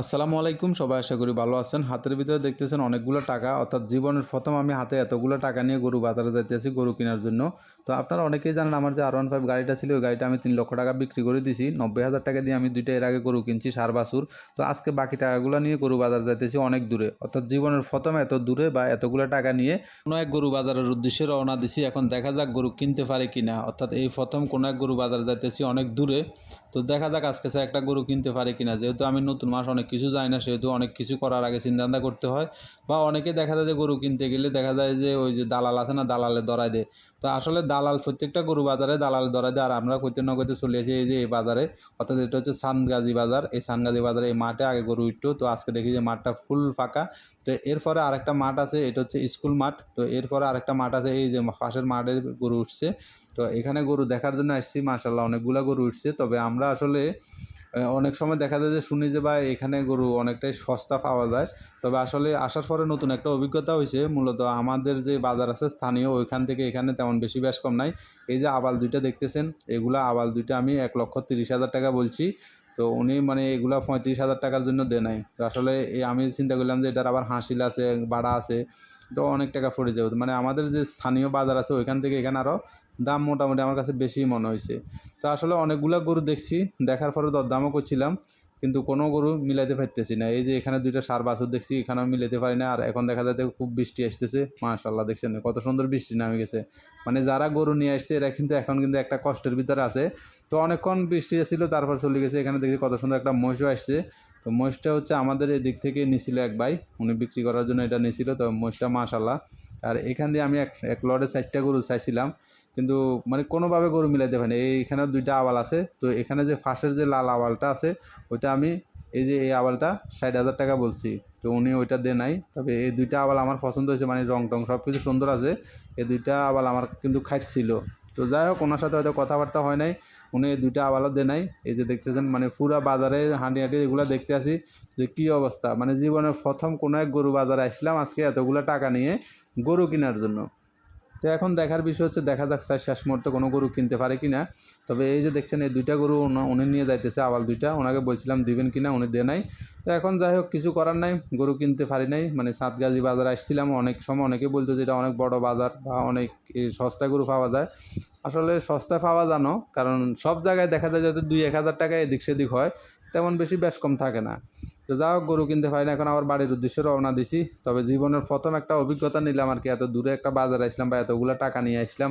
আসসালামু আলাইকুম, সবাই আশা করি ভালো আছেন। হাতের ভিতরে দেখতেছেন অনেকগুলো টাকা। অর্থাৎ জীবনের প্রথম আমি হাতে এতগুলো টাকা নিয়ে গরু বাজারে যাইতেছি, গরু কেনার জন্য। তো আপনারা অনেকেই জানেন আমার যে আর ওয়ান ফাইভ গাড়িটা ছিল, ওই গাড়িটা আমি তিন লক্ষ টাকা বিক্রি করে দিছি। নব্বই হাজার টাকা দিয়ে আমি দুইটা এর আগে গরু কিনছি, সার বাসুর তো আজকে বাকি টাকাগুলো নিয়ে গরু বাজার যাইতেছি অনেক দূরে। অর্থাৎ জীবনের প্রথম এত দূরে বা এতগুলো টাকা নিয়ে কোনো এক গরু বাজারের উদ্দেশ্যে রওনা দিছি। এখন দেখা যাক গরু কিনতে পারে কিনা। অর্থাৎ এই প্রথম কোনো এক গরু বাজার যাইতেছি অনেক দূরে। তো দেখা যাক আজকে একটা গরু কিনতে পারে কিনা। যেহেতু আমি নতুন মাস অনেক কিছু জানি না, সেহেতু অনেক কিছু করার আগে চিন্তাভাবনা করতে হয়। বা অনেকে দেখা যায় যে গরু কিনতে গেলে দেখা যায় যে ওই যে দালাল আছে না, দালালে দরাই দেয়। তো আসলে দালাল, প্রত্যেকটা গরু বাজারে দালাল দরাই দেয়। আর আমরা কইতে না কইতে চলে এসেছি এই যে এই বাজারে। অর্থাৎ এটা হচ্ছে সানগাজী বাজার। এই সানগাজী বাজারে এই মাঠে আগে গরু উঠতো। তো আজকে দেখি যে মাঠটা ফুল ফাঁকা। তো এরপরে আরেকটা মাঠ আছে, এটা হচ্ছে স্কুল মাঠ। তো এরপরে আরেকটা মাঠ আছে, এই যে পাশের মাঠে গরু উঠছে। তো এখানে গরু দেখার জন্য আসছি মার্শাল্লাহ অনেকগুলা গরু উঠছে। তবে আমরা আসলে অনেক সময় দেখা যায় যে শুনি যে, ভাই, এখানে গরু অনেকটাই সস্তা পাওয়া যায়। তবে আসলে আসার পরে নতুন একটা অভিজ্ঞতা হয়েছে। মূলত আমাদের যে বাজার আছে স্থানীয়, ওইখান থেকে এখানে তেমন বেশি বেশ কম নাই। এই যে আবাল দুইটা দেখতেছেন, এগুলা আবাল দুইটা আমি এক লক্ষ তিরিশ হাজার টাকা বলছি। তো উনি মানে এগুলা পঁয়ত্রিশ হাজার টাকার জন্য দে নাই। তো আসলে আমি চিন্তা করলাম যে, এটার আবার হাসিল আছে, বাড়া আছে, তো অনেক টাকা পড়ে যাবে। মানে আমাদের যে স্থানীয় বাজার আছে, ওইখান থেকে এখানে আরও দাম মোটামুটি আমার কাছে বেশি মনে হয়েছে। তো আসলে অনেকগুলো গরু দেখছি, দেখার পরে দরদামও করছিলাম, কিন্তু কোনো গরু মিলাইতে পারতেছি না। এই যে এখানে দুইটা সার বাছুর দেখছি, এখানেও মিলাইতে পারি না, আর এখন দেখা যাচ্ছে খুব বৃষ্টি আসতেছে। মাশাল্লাহ দেখছেন কত সুন্দর বৃষ্টি নামে গেছে। মানে যারা গরু নিয়ে আসছে, এরা কিন্তু এখন কিন্তু একটা কষ্টের ভিতরে আছে। তো অনেকক্ষণ বৃষ্টি ছিল, তারপর চলে গেছে। এখানে দেখি কত সুন্দর একটা মহিষও আসছে। তো মহিষটা হচ্ছে আমাদের এদিক থেকে নিছিল এক ভাই, উনি বিক্রি করার জন্য এটা নিছিল। তো মহিষটা মাশাল্লাহ আর এখান দিয়ে আমি এক এক লড়ে চারটা গরু চাইছিলাম। কিন্তু মানে কোনোভাবে গরু মিলাইতে পারিনি। এইখানেও দুইটা আওয়াল আছে। তো এখানে যে ফাঁসের যে লাল আওয়ালটা আছে, ওইটা আমি এই যে এই আওয়ালটা ষাট হাজার টাকা বলছি। তো উনি ওইটা দে নাই। তবে এই দুইটা আওয়াল আমার পছন্দ হয়েছে। মানে রং টং সব কিছু সুন্দর আছে। এই দুইটা আওয়াল আমার কিন্তু খাইটছিল তো যাই হোক, ওনার সাথে হয়তো কথাবার্তা হয় নাই। উনি দুইটা আবালত দেয় নাই। এই যে দেখতেছেন মানে পুরা বাজারে হাঁটি হাঁটি এগুলো দেখতে আসি যে কী অবস্থা। মানে জীবনের প্রথম কোনো এক গরু বাজারে আসলাম আজকে এতগুলো টাকা নিয়ে গরু কেনার জন্য। তো এখন দেখার বিষয় হচ্ছে, দেখা যাক স্যার শেষ মুহূর্তে কোনো গরু কিনতে পারে কি না তবে এই যে দেখছেন, এই দুইটা গরু উনি নিয়ে যাইতেছে, আবাল দুইটা। ওনাকে বলছিলাম, দিবেন কি না উনি দে নাই। তো এখন যাই হোক, কিছু করার নাই। গরু কিনতে পারি নাই। মানে সাতগাজী বাজারে আসছিলাম। অনেক সময় অনেকে বলতো যে, এটা অনেক বড় বাজার বা অনেক সস্তা গরু পাওয়া যায়। আসলে সস্তা পাওয়া জানো কারণ সব জায়গায় দেখা যায় যাতে দুই এক হাজার টাকা এদিক সেদিক হয়। তেমন বেশি বেশ কম থাকে না। তো যা হোক, গরু কিনতে পারি না, এখন আমার বাড়ির উদ্দেশ্যে রওনা দিছি। তবে জীবনের প্রথম একটা অভিজ্ঞতা নিলাম আর কি, এত দূরে একটা বাজারে আসলাম বা এতগুলো টাকা নিয়ে আসলাম,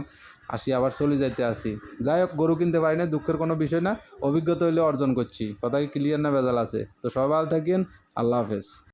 আসি আবার চলে যাইতে আসি। যাই হোক, গরু কিনতে পারি না, দুঃখের কোনো বিষয় না, অভিজ্ঞতা হইলে অর্জন করছি। কথা ক্লিয়ার না বেজাল আছে। তো সবাই ভালো থাকেন, আল্লাহ হাফেজ।